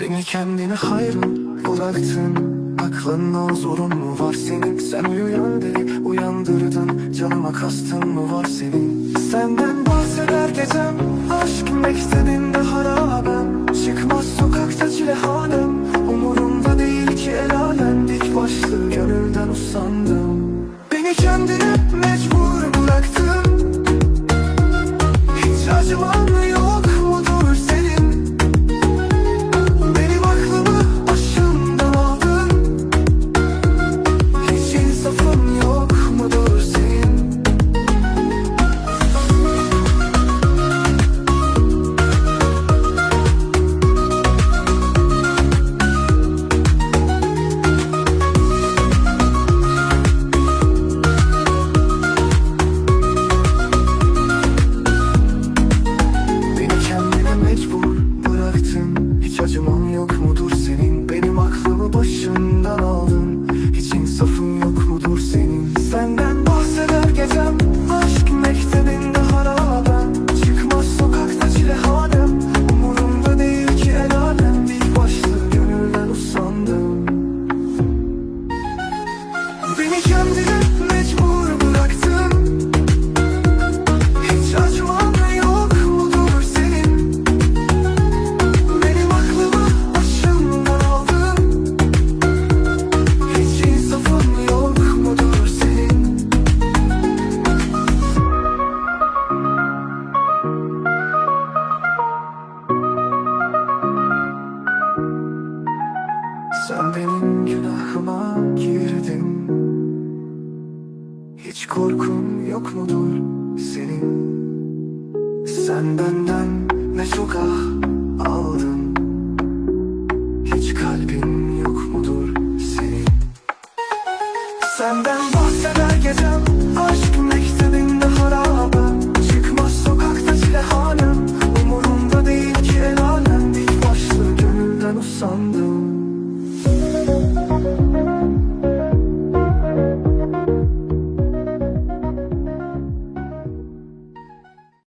Beni kendine hayran bıraktın? Aklından zorun mu var senin? Sen uyuyan deli uyandırdın. Canıma kastın mı var senin? Senden bahseder gecem Aşk mektebinde harabe yok mudur senin? Sen benim günahıma girdin. Hiç korkun yok mudur senin? Sen benden ne çok al